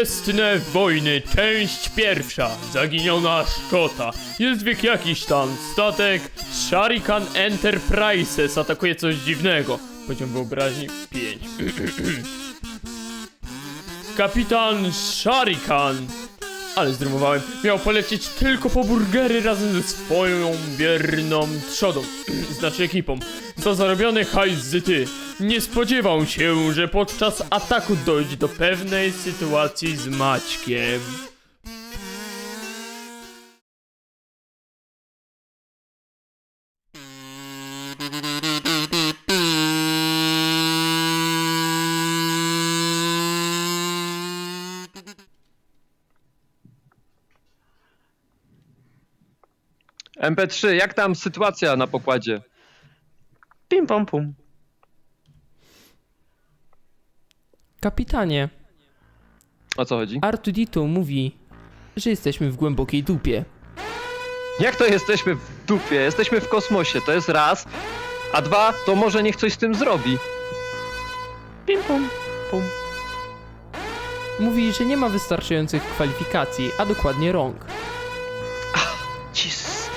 Gwiezdne Wojny, część pierwsza. Zaginiona Szkota. Jest wiek jakiś tam. Statek Sharikan Enterprises atakuje coś dziwnego. Poziom wyobraźni 5. Kapitan Sharikan. Ale zdrymowałem. Miał polecieć tylko po burgery razem ze swoją wierną trzodą. znaczy ekipą. Za zarobiony hajs ty. Nie spodziewał się, że podczas ataku dojdzie do pewnej sytuacji z Maćkiem. MP3, jak tam sytuacja na pokładzie? Pim pom pum. Kapitanie, O co chodzi? Artudito mówi, że jesteśmy w głębokiej dupie. Jak to jesteśmy w dupie? Jesteśmy w kosmosie, to jest raz. A dwa, to może niech coś z tym zrobi. Pim pom pum. Mówi, że nie ma wystarczających kwalifikacji, a dokładnie rąk. Jezus.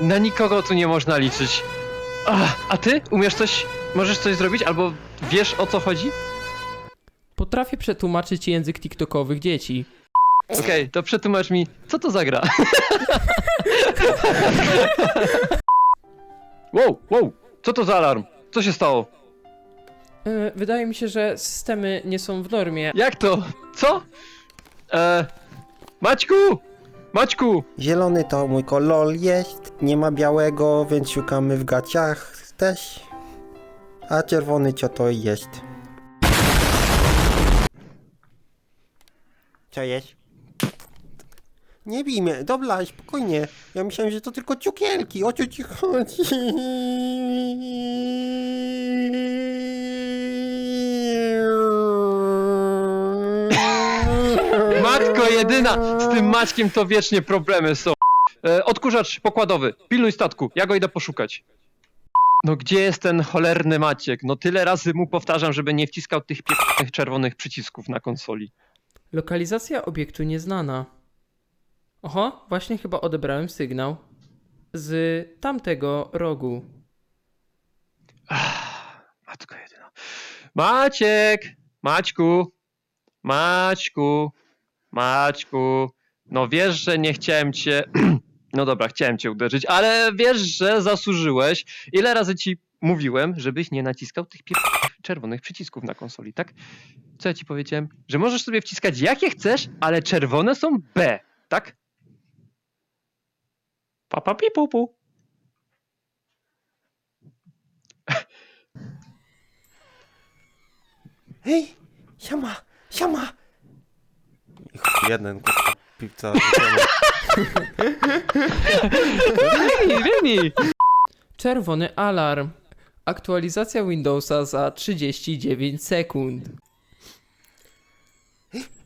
Na nikogo tu nie można liczyć. Ach, a ty? Umiesz coś? Możesz coś zrobić? Albo wiesz o co chodzi? Potrafię przetłumaczyć język tiktokowych dzieci. Okej, to przetłumacz mi, co to za gra? wow, wow, co to za alarm? Co się stało? E, wydaje mi się, że systemy nie są w normie. Jak to? Co? E, Maćku! Maćku! Zielony to mój kolor jest, nie ma białego, więc szukamy w gaciach też. A czerwony co to jest? Co jest? Nie bij mnie, dobra, spokojnie. Ja myślałem, że to tylko cukierki, o co ci chodzi? Matko jedyna! Z tym Maćkiem to wiecznie problemy są. E, odkurzacz pokładowy, pilnuj statku, ja go idę poszukać. No gdzie jest ten cholerny Maciek? No tyle razy mu powtarzam, żeby nie wciskał tych pięknych czerwonych przycisków na konsoli. Lokalizacja obiektu nieznana. Oho, właśnie chyba odebrałem sygnał. Z tamtego rogu. Matko jedyna. Maciek! Maćku! Maćku! Maćku! No wiesz, że nie chciałem cię... No dobra, chciałem cię uderzyć, ale wiesz, że zasłużyłeś. Ile razy ci mówiłem, żebyś nie naciskał tych pier- czerwonych przycisków na konsoli, tak? Co ja ci powiedziałem? Że możesz sobie wciskać jakie chcesz, ale czerwone są B, tak? Papa pi pu pu. Hej, siama, siama! Jeden, kurwa, piwca. Biegnij, biegnij! Czerwony alarm. Aktualizacja Windowsa za 39 sekund.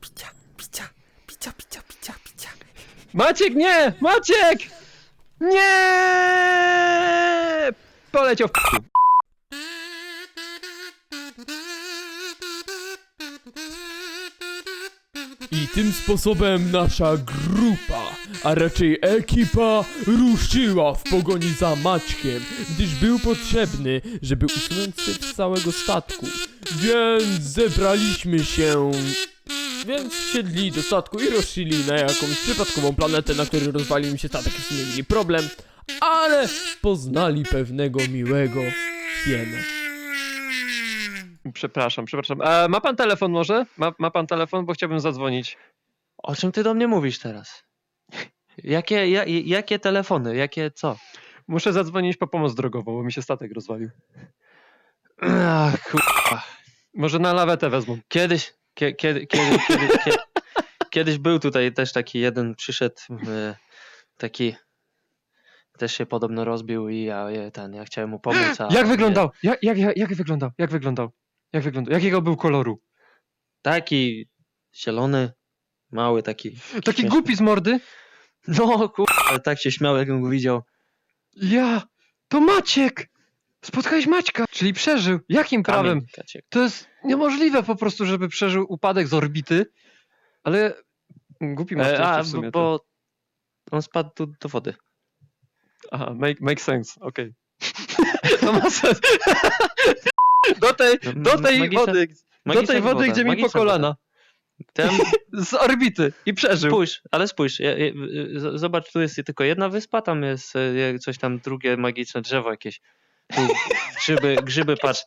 Picia, picia, picia, picia, picia, picia. Maciek, nie! Maciek! Nie! Poleciał w p***u. I tym sposobem nasza grupa, a raczej ekipa, ruszyła w pogoni za Maćkiem, gdyż był potrzebny, żeby usunąć syf z całego statku. Więc zebraliśmy się... Więc wsiedli do statku i ruszyli na jakąś przypadkową planetę, na której rozwalił się statek i w problem, ale poznali pewnego miłego hienę. Przepraszam, przepraszam. E, ma pan telefon może? Ma, ma pan telefon, bo chciałbym zadzwonić. O czym ty do mnie mówisz teraz? Jakie, ja, jakie telefony? Jakie co? Muszę zadzwonić po pomoc drogową, bo mi się statek rozwalił. Ach, kurwa. Może na lawetę wezmą. Kiedyś, kie, kiedy, kiedy, kiedy, kie, kiedyś był tutaj też taki jeden, przyszedł e, taki, też się podobno rozbił i ja, ja, ten, ja chciałem mu pomóc. A Jak wyglądał? Jak, jak, jak wyglądał? Jak wyglądał? Jak wyglądał? Jakiego był koloru? Taki zielony, mały taki. Taki śmieszny. głupi z mordy? No kurwa, ale tak się śmiał jak go widział. Ja! To Maciek! Spotkałeś Maćka, czyli przeżył. Jakim prawem? Kaciek. To jest niemożliwe po prostu, żeby przeżył upadek z orbity. Ale głupi masz E, a, w sumie. bo, bo on spadł tu do wody. Aha, make, make sense, okej. to ma sens. do tej, do tej Magiczna- wody, do tej wody, woda, gdzie mi po kolana. Tam, Z orbity i przeżył. spójrz, ale spójrz, ja, ja, z- zobacz, tu jest tylko jedna wyspa, tam jest e, coś tam drugie magiczne drzewo jakieś. Tu grzyby, grzyby, patrz.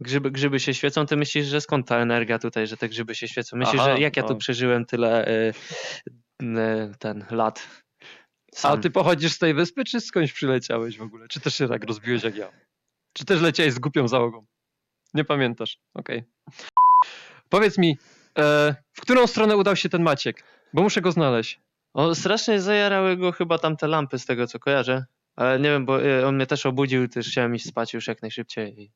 Grzyby, grzyby się świecą, ty myślisz, że skąd ta energia tutaj, że te grzyby się świecą? Myślisz, Aha, że jak ja tu o. przeżyłem tyle e, e, ten lat? A Sam. ty pochodzisz z tej wyspy, czy skądś przyleciałeś w ogóle? Czy też się tak rozbiłeś jak ja? Czy też leciałeś z głupią załogą? Nie pamiętasz, okej. Powiedz mi, e, w którą stronę udał się ten Maciek? Bo muszę go znaleźć. O, strasznie zajarały go chyba tam te lampy z tego co kojarzę. Ale nie wiem, bo e, on mnie też obudził, też chciałem iść spać już jak najszybciej. i-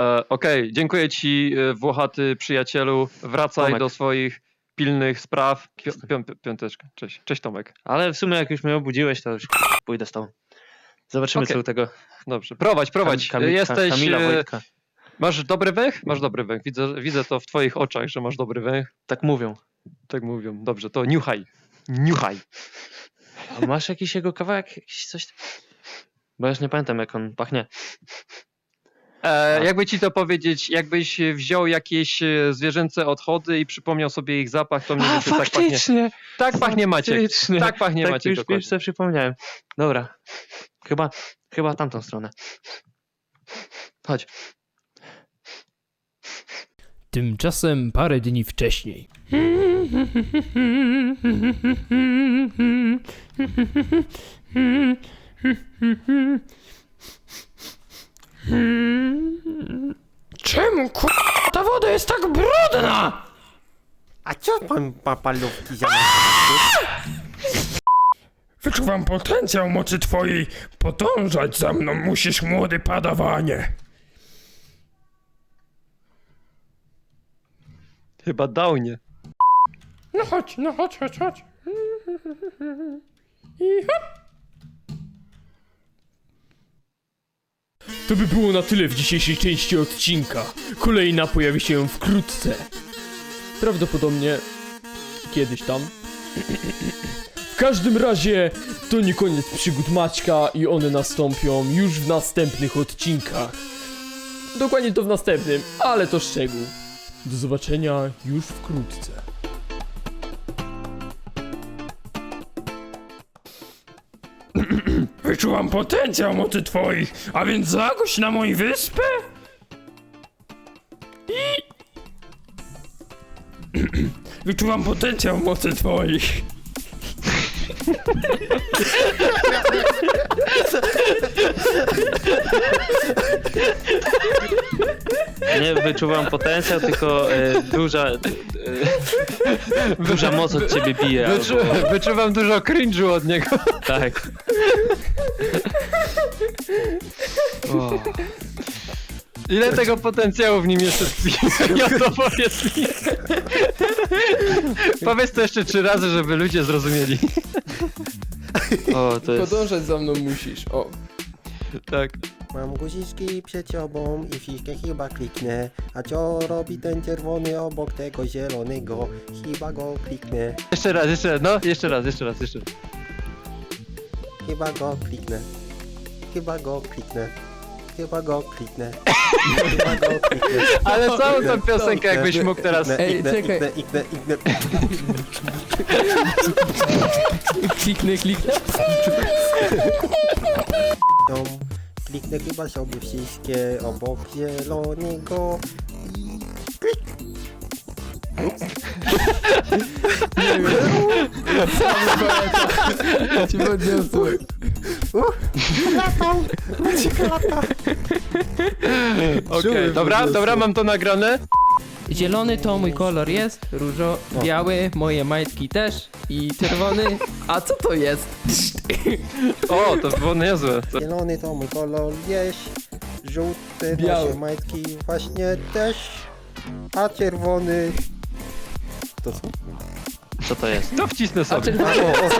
E, Okej, dziękuję ci, e, włochaty przyjacielu. Wracaj Tomek. do swoich pilnych spraw. Pią, pią, piąteczka, cześć. Cześć Tomek. Ale w sumie jak już mnie obudziłeś, to już pójdę z tobą. Zobaczymy Okej. co u tego Dobrze, prowadź, prowadź. Kam- Kamil- Jesteś, Kamila e, Wojtka. masz dobry węch? Masz dobry węch. Widzę, widzę to w twoich oczach, że masz dobry węch. Tak mówią. Tak mówią. Dobrze, to niuchaj. Niuchaj. A masz jakiś jego kawałek? Jakiś coś? Bo ja już nie pamiętam jak on pachnie. E, jakby ci to powiedzieć, jakbyś wziął jakieś e, zwierzęce odchody i przypomniał sobie ich zapach, to mniej A, więcej tak pachnie. faktycznie! Tak pachnie Maciek. Tak pachnie tak, Maciek już, dokładnie. już sobie przypomniałem. Dobra. Chyba, chyba tamtą stronę. Chodź. Tymczasem parę dni wcześniej. Czemu ku... ta woda jest tak brudna? A co pan ma palówki za Wyczuwam potencjał mocy twojej. Podążać za mną musisz, młody padawanie. Chyba downie. No chodź, no chodź, chodź, chodź. I hop. To by było na tyle w dzisiejszej części odcinka. Kolejna pojawi się wkrótce. Prawdopodobnie kiedyś tam. Każdym razie to nie koniec przygód Maćka i one nastąpią już w następnych odcinkach. Dokładnie to w następnym, ale to szczegół. Do zobaczenia już wkrótce. Wyczuwam potencjał mocy twoich, a więc zagość na moją wyspę? I... Wyczuwam potencjał mocy twoich. Nie wyczuwam potencjał, tylko e, duża, e, duża moc od ciebie bije. Wyczu, Albo, wyczuwam dużo cringe'u od niego. tak. O. Ile tego potencjału w nim jeszcze tkwi? Ja to powiedz mi. Powiedz to jeszcze trzy razy, żeby ludzie zrozumieli. O, to jest... Podążać za mną musisz. O, Tak. Mam guziczki przed sobą i wszystkie chyba kliknę. A co robi ten czerwony obok tego zielonego? Chyba go kliknę. Jeszcze raz, jeszcze raz, no, jeszcze raz, jeszcze raz, jeszcze raz. Chyba go kliknę. Chyba go kliknę. Chyba go kliknę. Chyba go kliknę. Ale całą tą piosenkę jakbyś mógł teraz... Iknę, Ej, iknę, czekaj. iknę, iknę, iknę. kliknę, kliknę. Tą Kliknę chyba sobie wszystkie obok zielonego. Ci podniosłem. Latam! Maciek lata! Okej, dobra, dobra, mam to nagrane. Zielony to mój kolor jest, różo, biały, moje majtki też i czerwony. A co to jest? O, to było niezłe. To... Zielony to mój kolor jest. Żółty Biały. nasze majtki właśnie też. A czerwony... To co? Co to jest? To wcisnę A sobie. czerwony? O, o,